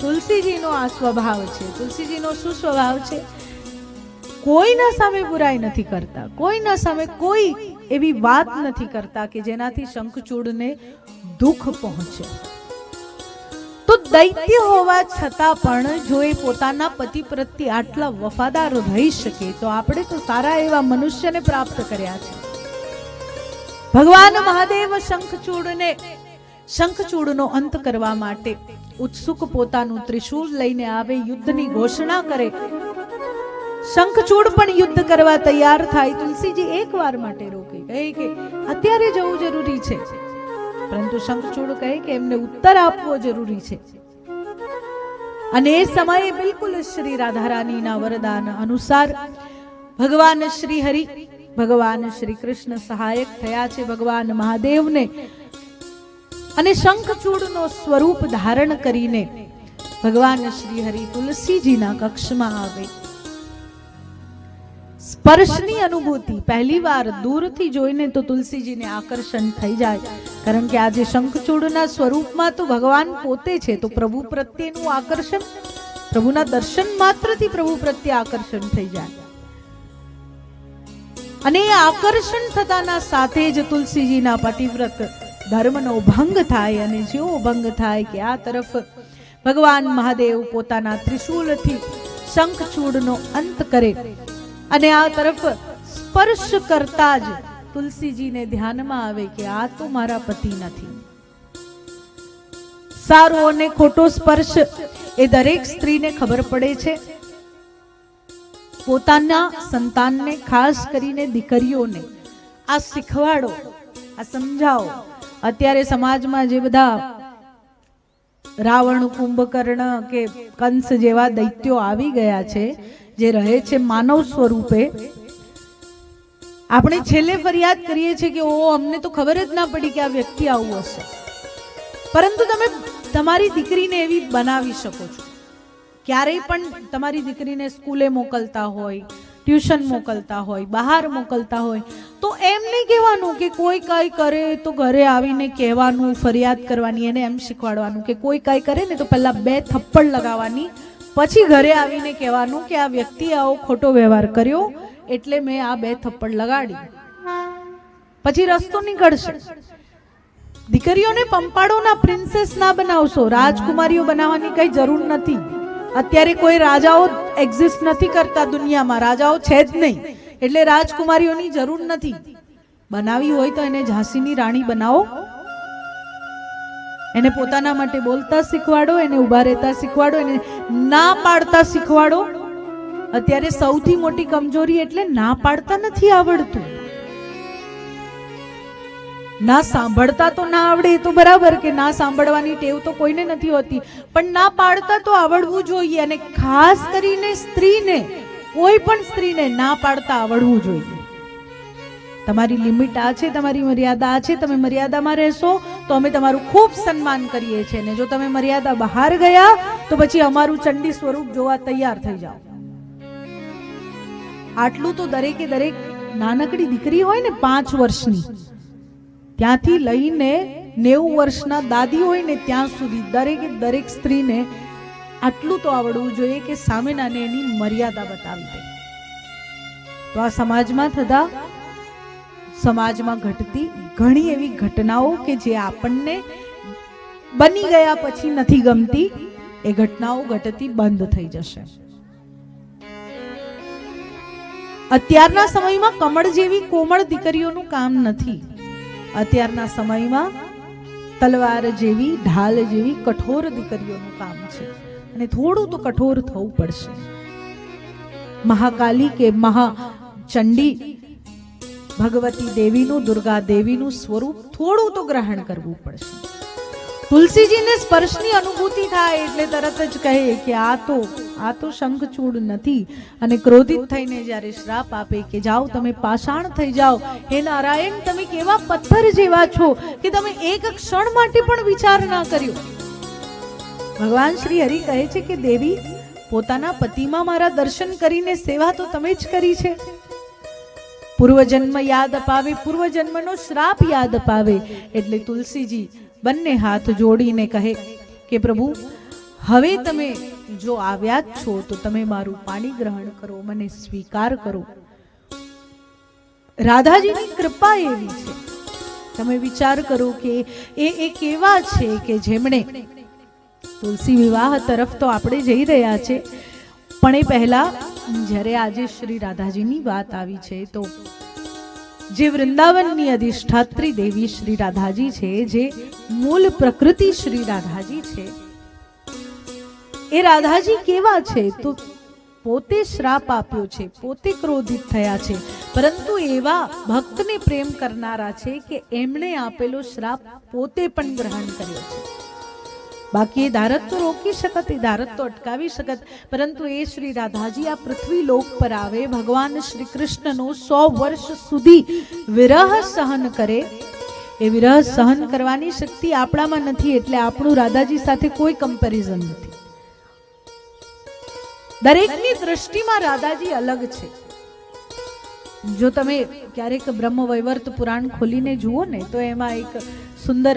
તુલસીજીનો આ સ્વભાવ છે. તુલસીજીનો શું સ્વભાવ છે? કોઈના સામે બુરાઈ નથી કરતા. કોઈના સામે કોઈ એવી વાત નથી કરતા કે જેનાથી શંખચૂડને દુઃખ પહોંચે. તો દૈત્ય હોવા છતાં પણ જો એ પોતાના પતિ પ્રત્યે આટલા વફાદાર રહી શકે, તો આપણે તો સારા એવા મનુષ્યને પ્રાપ્ત કર્યા છે. ભગવાન મહાદેવ શંખચૂડને, શંખચૂડનો અંત કરવા માટે ઉત્સુક પોતાનું ત્રિશૂળ લઈને આવે, યુદ્ધની ઘોષણા કરે. શંખચૂડ પણ યુદ્ધ કરવા તૈયાર થાય. તુલસીજી એક વાર માટે રોકે, કહે કે અત્યારે જવું જરૂરી છે. પરંતુ શંખચૂડ કહે કે એમને ઉત્તર આપવો જરૂરી છે. અને એ સમયે બિલકુલ શ્રી રાધારાણીના વરદાન અનુસાર ભગવાન શ્રી હરિ ભગવાન શ્રી કૃષ્ણ સહાયક થયા છે. ભગવાન મહાદેવને અને શંખચૂડનો સ્વરૂપ ધારણ કરીને ભગવાન શ્રી હરિ તુલસીજીના કક્ષમાં આવે. સ્પર્શની અનુભૂતિ પહેલી વાર દૂરથી જોઈને તો તુલસીજીને આકર્ષણ થઈ જાય. કારણ કે આજે શંખચૂડના સ્વરૂપમાં તો ભગવાન પોતે છે, તો પ્રભુ પ્રત્યેનું આકર્ષણ, પ્રભુના દર્શન માત્રથી પ્રભુ પ્રત્યે આકર્ષણ થઈ જાય. અને એ આકર્ષણ થતાના સાથે જ તુલસીજીના પતિવ્રત ધર્મનો ભંગ થાય અને જેવો ભંગ થાય કે આ તરફ ભગવાન મહાદેવ પોતાના ત્રિશૂલથી શંખચૂડનો અંત કરે અને આ તરફ સ્પર્શ કરતા જ તુલસીજીને ધ્યાનમાં આવે કે આ તો મારા પતિ નથી. સારો અને ખોટો સ્પર્શ એ દરેક સ્ત્રીને ખબર પડે છે. પોતાના સંતાનને ખાસ કરીને દીકરીઓને આ શીખવાડો, આ સમજાવો અત્યારે સમાજમાં જે બધા રાવણ, કુંભકર્ણ કે કંસ જેવા દૈત્યો આવી ગયા છે, જે રહે છે માનવ સ્વરૂપે, આપણે છેલ્લે ફરિયાદ કરીએ છીએ કે ઓ અમને તો ખબર જ ના પડી કે આ વ્યક્તિ આવું હશે. પરંતુ તમે તમારી દીકરીને એવી બનાવી શકો છો. ક્યારેય પણ તમારી દીકરીને સ્કૂલે મોકલતા હોય ટ્યુશન મોકલતા હોય બહાર મોકલતા હોય. તો એમ નહીં કહેવાનું કે કોઈ કાંઈ કરે તો ઘરે આવીને કહેવાનું ફરિયાદ કરવાની એને એમ શીખવાડવાનું કે કોઈ કાંઈ કરે ને તો પહેલાં બે થપ્પડ લગાવવાની પછી ઘરે આવીને કહેવાનું કે આ વ્યક્તિએ આવો ખોટો વ્યવહાર કર્યો એટલે મેં આ બે થપ્પડ લગાડી. પછી રસ્તો નીકળશે. દીકરીઓને પંપાળોના પ્રિન્સેસ ના બનાવશો. રાજકુમારીઓ બનાવવાની કઈ જરૂર નથી. અત્યારે કોઈ રાજાઓ એક્ઝિસ્ટ નથી કરતા દુનિયામાં. રાજાઓ છે જ નહીં. એટલે રાજકુમારીઓની જરૂર નથી. બનાવી હોય તો એને ઝાંસીની રાણી બનાવો. એને પોતાના માટે બોલતા શીખવાડો, એને ઊભા રહેતા શીખવાડો, એને ના પાડતા શીખવાડો. અત્યારે સૌથી મોટી કમજોરી એટલે ના પાડતા નથી આવડતું. ના સાંભળતા તો ના આવડે તો બરાબર કે ના સાંભળવાની ટેવ તો કોઈને નથી હોતી. પણ ના પાડતા તો આવડવું જોઈએ અને ખાસ કરીને સ્ત્રીને, કોઈ પણ સ્ત્રીને ના પાડતા આવડવું જોઈએ. તમારી લિમિટ આ છે, તમારી મર્યાદા આ છે, તમે મર્યાદામાં રહેશો તો અમે તમારું ખૂબ સન્માન કરીએ છીએ ને જો તમે મર્યાદા બહાર ગયા તો પછી અમારું ચંડી સ્વરૂપ જોવા તૈયાર થઈ જાઓ. આટલું તો દરેકે દરેક નાનકડી દીકરી હોય ને પાંચ વર્ષની. ત્યાંથી લઈને નેવું વર્ષના દાદી હોય ને ત્યાં સુધી દરેકે દરેક સ્ત્રીને આટલું તો આવડવું જોઈએ કે સામેનાને એની મર્યાદા બતાવી દે. તો આ સમાજમાં થતા સમાજમાં ઘટતી ઘણી એવી ઘટનાઓ કે જે આપણને બની ગયા પછી નથી ગમતી, એ ઘટનાઓ ઘટતી બંધ થઈ જશે. અત્યારના સમયમાં કમળ જેવી કોમળ દીકરીઓનું કામ નથી. અત્યારના સમયમાં તલવાર જેવી, ઢાલ જેવી કઠોર દીકરીઓનું કામ છે. અને થોડું તો કઠોર થવું પડશે. મહાકાલી કે મહાચંડી ભગવતી દેવીનું, દુર્ગા દેવીનું સ્વરૂપ થોડું તો ગ્રહણ કરવું પડશે. તુલસીજીને સ્પર્શની અનુભૂતિ થાય એટલે તરત જ કહે કે આ તો આ તો શંખચૂડ નથી. અને ક્રોધિત થઈને જ્યારે શ્રાપ આપે કે જાઓ તમે પાષાણ થઈ જાઓ, હે નારાયણ, તમે કેવા પથ્થર જેવા છો કે તમે એક ક્ષણ માટે પણ વિચાર ના કર્યો? ભગવાન શ્રી હરિ કહે છે કે, દેવી, પોતાના પતિમાં મારા દર્શન કરીને સેવા તો તમે જ કરી છે. પૂર્વજન્મ યાદ અપાવે, પૂર્વજન્મનો શ્રાપ યાદ અપાવે. એટલે તુલસીજી બંને હાથ જોડીને કહે કે, પ્રભુ, હવે તમે જો આવ્યા જ છો, તો તમે મારું પાણી ગ્રહણ કરો, મને સ્વીકાર કરો. રાધાજીની કૃપા એવી છે. તમે વિચાર કરો કે એ એ કેવા છે કે જેમણે તુલસી વિવાહ તરફ તો આપણે જઈ રહ્યા છે, પણ એ પહેલા જ્યારે આજે શ્રી રાધાજીની વાત આવી છે, તો જે વૃંદાવનની અધિષ્ઠાત્રી દેવી શ્રી રાધાજી છે, જે મૂળ પ્રકૃતિ શ્રી રાધાજી છે. એ રાધાજી કેવા છે? તો પોતે શ્રાપ આપ્યો છે, પોતે ક્રોધિત થયા છે. પરંતુ એવા ભક્તને પ્રેમ કરનારા છે કે એમણે આપેલો શ્રાપ પોતે પણ ગ્રહણ કર્યો છે. બાકી એ દારત તો રોકી શકત, એ દારત તો અટકાવી શકત. પરંતુ એ શ્રી રાધાજી આ પૃથ્વી લોક પર આવે, ભગવાન શ્રી કૃષ્ણનો સો વર્ષ સુધી વિરહ સહન કરે. એ વિરહ સહન કરવાની શક્તિ આપણામાં નથી, એટલે આપણું રાધાજી સાથે કોઈ કમ્પેરિઝન નથી. દરેકની દ્રષ્ટિમાં રાધાજી અલગ છે. જો તમે ક્યારેક બ્રહ્મ વૈવર્ત પુરાણ ખોલીને જુઓ ને, તો એમાં એક સુંદર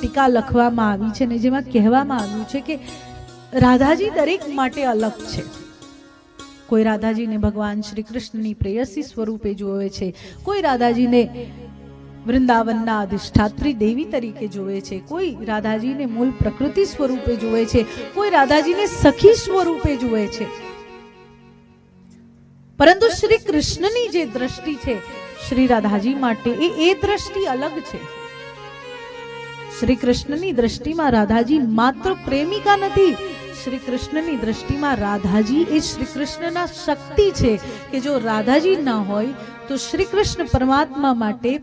ટીકા લખવામાં આવી છે ને જેમાં કહેવામાં આવ્યું છે કે રાધાજી દરેક માટે અલગ છે. કોઈ રાધાજીને ભગવાન શ્રી કૃષ્ણની પ્રેયસી સ્વરૂપે જોવે છે, કોઈ રાધાજીને વૃંદાવનના અધિષ્ઠાત્રી દેવી તરીકે જોવે છે, કોઈ રાધાજીને મૂળ પ્રકૃતિ સ્વરૂપે જોવે છે, કોઈ રાધાજીને સખી સ્વરૂપે જોવે છે. પરંતુ શ્રી કૃષ્ણની જે દ્રષ્ટિ છે, શ્રી રાધાજી માટે એ એ દ્રષ્ટિ અલગ છે. શ્રી કૃષ્ણની દ્રષ્ટિમાં રાધાજી માત્ર પ્રેમિકા નથી. શ્રી કૃષ્ણની દ્રષ્ટિમાં રાધાજી એ શ્રી કૃષ્ણના શક્તિ છે કે જો રાધાજી ના હોય, તો શ્રી કૃષ્ણ પરમાત્મા માટે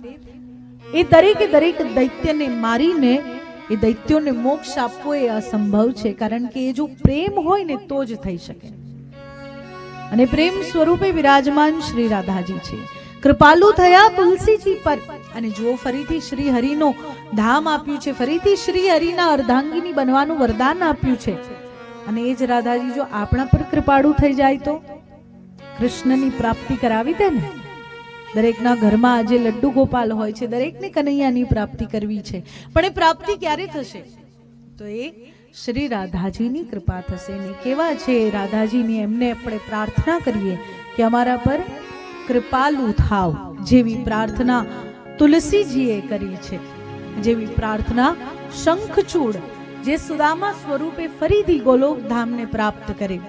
એ દરેકે દરેક દૈત્યને મારીને, એ દૈત્યોને મોક્ષ આપવો એ અસંભવ છે, કારણ કે એ જો પ્રેમ હોય ને તો જ થઈ શકે. અને પ્રેમ સ્વરૂપે વિરાજમાન શ્રી રાધાજી છે. કૃપાલુ થયા તુલસીજી પર. અને જો ફરીથી શ્રી હરિનો ધામ આપ્યું છે. ફરીથી શ્રી હરિના અર્ધાંગીની બનવાનું વરદાન આપ્યું છે. અને એ જ રાધાજી, જો આપણા પર કૃપાળુ થઈ જાય તો? કૃષ્ણની પ્રાપ્તિ કરાવી દે ને. દરેકના ઘરમાં આજે લડ્ડુ ગોપાલ હોય છે. દરેકને કનૈયાની પ્રાપ્તિ કરવી છે. પણ એ પ્રાપ્તિ ક્યારે થશે? તો એ શ્રી રાધાજીની કૃપા થશે ને. કેવા છે રાધાજીની? એમને આપણે પ્રાર્થના કરીએ કે અમારા પર કૃપાલુ થાવ, જેવી પ્રાર્થના તુલસીજીએ કરી છે. જેવી પ્રાર્થના શંખચૂડ, જે સુદામા સ્વરૂપે ફરીથી ગોલોક ધામને પ્રાપ્ત કરે.